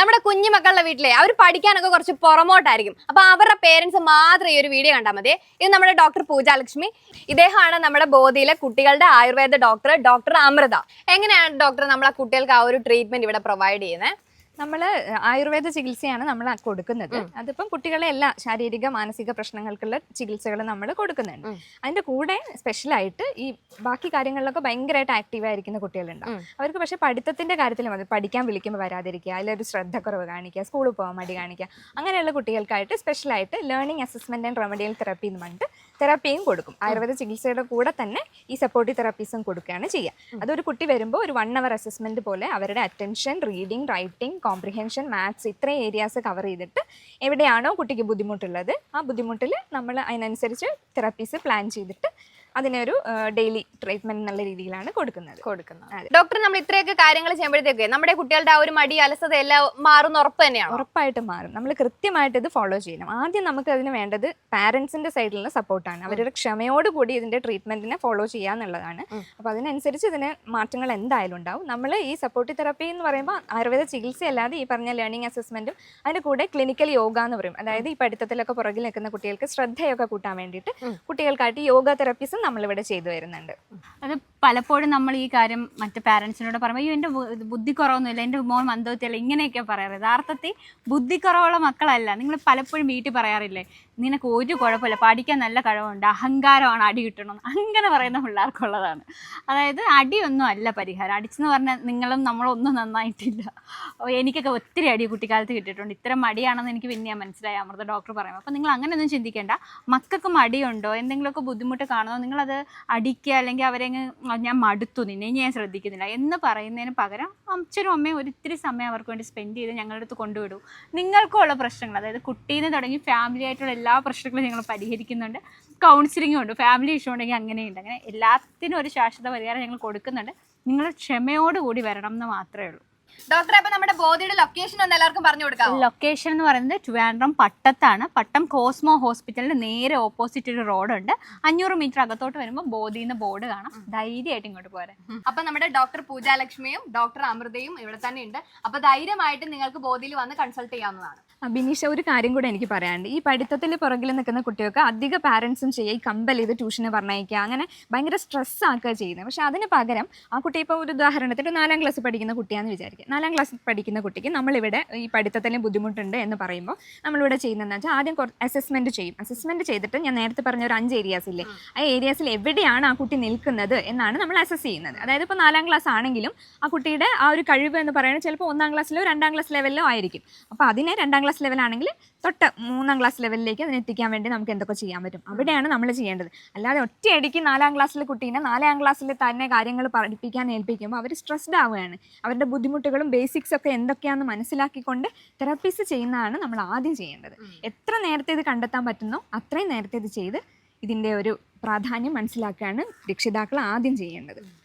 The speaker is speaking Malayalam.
നമ്മുടെ കുഞ്ഞു മക്കളുടെ വീട്ടിലെ അവർ പഠിക്കാനൊക്കെ കുറച്ച് പുറമോട്ടായിരിക്കും. അപ്പൊ അവരുടെ പേരൻസ് മാത്രം ഈ ഒരു വീഡിയോ കണ്ടാൽ മതി. ഇത് നമ്മുടെ ഡോക്ടർ പൂജാലക്ഷ്മി. ഇദ്ദേഹമാണ് നമ്മുടെ ബോധിയിലെ കുട്ടികളുടെ ആയുർവേദ ഡോക്ടർ ഡോക്ടർ അമൃത. എങ്ങനെയാണ് ഡോക്ടർ നമ്മളെ കുട്ടികൾക്ക് ആ ഒരു ട്രീറ്റ്മെന്റ് ഇവിടെ പ്രൊവൈഡ് ചെയ്യുന്നത് നമ്മൾ ആയുർവേദ ചികിത്സയാണ് നമ്മൾ കൊടുക്കുന്നത്. അതിപ്പം കുട്ടികളെ എല്ലാ ശാരീരിക മാനസിക പ്രശ്നങ്ങൾക്കുള്ള ചികിത്സകൾ നമ്മൾ കൊടുക്കുന്നുണ്ട്. അതിന്റെ കൂടെ സ്പെഷ്യലായിട്ട് ഈ ബാക്കി കാര്യങ്ങളിലൊക്കെ ഭയങ്കരമായിട്ട് ആക്റ്റീവ് ആയിരിക്കുന്ന കുട്ടികളുണ്ടാവും അവർക്ക് പക്ഷെ പഠിത്തത്തിന്റെ കാര്യത്തിൽ മതി. പഠിക്കാൻ വിളിക്കുമ്പോൾ വരാതിരിക്കുക അതിലൊരു ശ്രദ്ധക്കുറവ് കാണിക്കുക സ്കൂളിൽ പോകാൻ മടി കാണിക്കുക. അങ്ങനെയുള്ള കുട്ടികൾക്കായിട്ട് സ്പെഷ്യലായിട്ട് learning assessment and remedial therapy എന്ന് പറഞ്ഞിട്ട് തെറാപ്പിയും കൊടുക്കും. ആയുർവേദ ചികിത്സയുടെ കൂടെ തന്നെ ഈ സപ്പോർട്ടീവ് തെറാപ്പീസും കൊടുക്കുകയാണ് ചെയ്യുക. അതൊരു കുട്ടി വരുമ്പോൾ ഒരു വൺ അവർ അസസ്മെന്റ് പോലെ അവരുടെ attention reading writing comprehension maths ഇത്രയും ഏരിയാസ് കവർ ചെയ്തിട്ട് എവിടെയാണോ കുട്ടിക്ക് ബുദ്ധിമുട്ടുള്ളത് ആ ബുദ്ധിമുട്ടിൽ നമ്മൾ അതിനനുസരിച്ച് തെറാപ്പീസ് പ്ലാൻ ചെയ്തിട്ട് അതിനൊരു ഡെയിലി ട്രീറ്റ്മെന്റ് എന്നുള്ള രീതിയിലാണ് കൊടുക്കുന്നത്. കൊടുക്കുന്നത്. ഡോക്ടർ നമ്മൾ ഇത്രയൊക്കെ കാര്യങ്ങൾ ചെയ്യുമ്പോഴത്തേക്ക് നമ്മുടെ കുട്ടികളുടെ ആ ഒരു മടി അലസത എല്ലാം മാറുന്ന ഉറപ്പ് തന്നെയാണ്? ഉറപ്പായിട്ട് മാറും. നമ്മൾ കൃത്യമായിട്ട് ഇത് ഫോളോ ചെയ്യണം. ആദ്യം നമുക്ക് അതിന് വേണ്ടത് പാരന്റ്സിന്റെ സൈഡിൽ സൈഡിലുള്ള സപ്പോർട്ടാണ് അവരുടെ ക്ഷമയോട് കൂടി ഇതിന്റെ ട്രീറ്റ്മെന്റിനെ ഫോളോ ചെയ്യുക എന്നുള്ളതാണ്. അപ്പോൾ അതിനനുസരിച്ച് ഇതിന് മാറ്റങ്ങൾ എന്തായാലും ഉണ്ടാവും. നമ്മൾ ഈ സപ്പോർട്ടീവ് തെറാപ്പി എന്ന് പറയുമ്പോൾ ആയുർവേദ ചികിത്സ അല്ലാതെ ഈ പറഞ്ഞ ലേണിംഗ് അസസ്മെന്റും അതിന്റെ കൂടെ ക്ലിനിക്കൽ യോഗ എന്ന് പറയും. അതായത് ഈ പഠിത്തത്തിലൊക്കെ പുറകിൽ നിൽക്കുന്ന കുട്ടികൾക്ക് ശ്രദ്ധയൊക്കെ കൂട്ടാൻ വേണ്ടിയിട്ട് കുട്ടികൾക്കായിട്ട് യോഗ തെറപ്പീസും നമ്മളിവിടെ ചെയ്തു വരുന്നുണ്ട്. അത് പലപ്പോഴും നമ്മൾ ഈ കാര്യം മറ്റു പാരൻസിനോട് പറയുമ്പോൾ അയ്യോ എന്റെ ബുദ്ധി കുറവൊന്നുമില്ല എന്റെ മോൻ മന്ദവത്തിയല്ല ഇങ്ങനെയൊക്കെ പറയാറ്. യഥാർത്ഥത്തിൽ ബുദ്ധി കുറവുള്ള മക്കളല്ല. നിങ്ങൾ പലപ്പോഴും വീട്ടിൽ പറയാറില്ലേ നിനക്ക് ഒരു കുഴപ്പമില്ല പഠിക്കാൻ നല്ല കഴിവുണ്ട് അഹങ്കാരമാണ് അടി കിട്ടണം അങ്ങനെ പറയുന്ന പിള്ളേർക്കുള്ളതാണ്. അതായത് അടിയൊന്നും അല്ല പരിഹാരം. അടിച്ചെന്ന് പറഞ്ഞാൽ നിങ്ങളും നമ്മളൊന്നും നന്നായിട്ടില്ല. എനിക്കൊക്കെ ഒത്തിരി അടി കുട്ടിക്കാലത്ത് കിട്ടിയിട്ടുണ്ട്. ഇത്തരം മടിയാണെന്ന് എനിക്ക് പിന്നെ മനസ്സിലായി. അമൃത ഡോക്ടർ പറയുമ്പോൾ അപ്പോൾ നിങ്ങൾ അങ്ങനെയൊന്നും ചിന്തിക്കേണ്ട. മക്കൾക്ക് മടിയുണ്ടോ എന്തെങ്കിലുമൊക്കെ ബുദ്ധിമുട്ട് കാണുമോ നിങ്ങളത് അടിക്കുക അല്ലെങ്കിൽ അവരെ അങ്ങ് ഞാൻ മടുത്തു. നിന്നെ ഞാൻ ശ്രദ്ധിക്കുന്നില്ല എന്ന് പറയുന്നതിന് പകരം അച്ഛനും അമ്മയും ഒരിത്തിരി സമയം അവർക്ക് വേണ്ടി സ്പെൻഡ് ചെയ്ത് ഞങ്ങളുടെ അടുത്ത് കൊണ്ടുവിടും. നിങ്ങൾക്കുള്ള പ്രശ്നങ്ങൾ അതായത് കുട്ടീന്ന് തുടങ്ങി ഫാമിലി ആയിട്ടുള്ള എല്ലാ പ്രശ്നങ്ങളും ഞങ്ങൾ പരിഹരിക്കുന്നുണ്ട്. കൗൺസിലിംഗും ഉണ്ട് ഫാമിലി ഇഷ്യൂ ഉണ്ടെങ്കിൽ അങ്ങനെയുണ്ട്. അങ്ങനെ എല്ലാത്തിനും ഒരു ശാശ്വത പരിഹാരം ഞങ്ങൾ കൊടുക്കുന്നുണ്ട്. നിങ്ങൾ ക്ഷമയോടുകൂടി വരണം എന്ന് മാത്രമേ ഉള്ളൂ. ഡോക്ടറെ അപ്പൊ നമ്മുടെ ബോധിയുടെ ലൊക്കേഷൻ ഒന്ന് എല്ലാവർക്കും പറഞ്ഞു കൊടുക്കാം ലൊക്കേഷൻ എന്ന് പറയുന്നത് ട്രിവാൻഡ്രം പട്ടത്താണ്. പട്ടം കോസ്മോ ഹോസ്പിറ്റലിന് നേരെ ഓപ്പോസിറ്റ് ഒരു റോഡുണ്ട് അഞ്ഞൂറ് മീറ്റർ അകത്തോട്ട് വരുമ്പോൾ ബോധിന്ന് ബോർഡ് കാണാം. ധൈര്യമായിട്ട് ഇങ്ങോട്ട് പോരെ. അപ്പൊ നമ്മുടെ ഡോക്ടർ പൂജാലക്ഷ്മിയും ഡോക്ടർ അമൃതയും ഇവിടെ തന്നെ ഉണ്ട്. അപ്പൊ ധൈര്യമായിട്ട് നിങ്ങൾക്ക് ബോധിയിൽ വന്ന് കൺസൾട്ട് ചെയ്യാവുന്നതാണ്. ബിനീഷ ഒരു കാര്യം കൂടെ എനിക്ക് പറയാനുണ്ട്. ഈ പഠിത്തത്തിൽ പുറകിൽ നിൽക്കുന്ന കുട്ടികൾക്ക് അധിക പാരൻസും ചെയ്യുക ഈ കമ്പൽ ചെയ്ത് ട്യൂഷന് പറഞ്ഞയക്കുക. അങ്ങനെ ഭയങ്കര സ്ട്രെസ് ആക്കുക ചെയ്യുന്നത്. പക്ഷെ അതിന് പകരം ആ കുട്ടി ഇപ്പോൾ ഒരു ഉദാഹരണത്തിന് നാലാം ക്ലാസ് പഠിക്കുന്ന കുട്ടിയാണെന്ന് വിചാരിക്കുക നാലാം ക്ലാസ്സിൽ പഠിക്കുന്ന കുട്ടിക്ക് നമ്മളിവിടെ ഈ പഠിത്തത്തിൽ ബുദ്ധിമുട്ടുണ്ട് എന്ന് പറയുമ്പോൾ നമ്മളിവിടെ ചെയ്യുന്നതെന്ന് വെച്ചാൽ ആദ്യം അസസ്മെന്റ് ചെയ്യും. അസസ്മെന്റ് ചെയ്തിട്ട് ഞാൻ നേരത്തെ പറഞ്ഞ ഒരു അഞ്ച് ഏരിയാസ് ഇല്ലേ? ആ ഏരിയാസിൽ എവിടെയാണ് ആ കുട്ടി നിൽക്കുന്നത് എന്നാണ് നമ്മൾ അസസ് ചെയ്യുന്നത്. അതായത് ഇപ്പോൾ നാലാം ക്ലാസ് ആണെങ്കിലും ആ കുട്ടിയുടെ ആ ഒരു കഴിവ് എന്ന് പറയുന്നത് ചിലപ്പോൾ ഒന്നാം ക്ലാസ്സിലോ രണ്ടാം ക്ലാസ് ലെവലിലോ ആയിരിക്കും. അപ്പോൾ അതിനെ രണ്ടാം ക്ലാസ് ലെവലാണെങ്കിൽ തൊട്ട് മൂന്നാം ക്ലാസ് ലെവലിലേക്ക് അതിനെ എത്തിക്കാൻ വേണ്ടി നമുക്ക് എന്തൊക്കെ ചെയ്യാൻ പറ്റും? അവിടെയാണ് നമ്മൾ ചെയ്യേണ്ടത്. അല്ലാതെ ഒറ്റയടിക്ക് നാലാം ക്ലാസ്സിലെ കുട്ടീനെ നാലാം ക്ലാസ്സിൽ തന്നെ കാര്യങ്ങൾ പഠിപ്പിക്കാൻ ഏൽപ്പിക്കുമ്പോൾ അവർ സ്ട്രെസ്ഡ് ആവുകയാണ്. അവരുടെ ബുദ്ധിമുട്ടുകളും ബേസിക്സ് ഒക്കെ എന്തൊക്കെയാണെന്ന് മനസ്സിലാക്കിക്കൊണ്ട് തെറാപ്പീസ് ചെയ്യുന്നതാണ് നമ്മൾ ആദ്യം ചെയ്യേണ്ടത്. എത്ര നേരത്തെ ഇത് കണ്ടെത്താൻ പറ്റുന്നോ അത്രയും നേരത്തെ ഇത് ചെയ്ത് ഇതിന്റെ ഒരു പ്രാധാന്യം മനസ്സിലാക്കുകയാണ് രക്ഷിതാക്കൾ ആദ്യം ചെയ്യേണ്ടത്.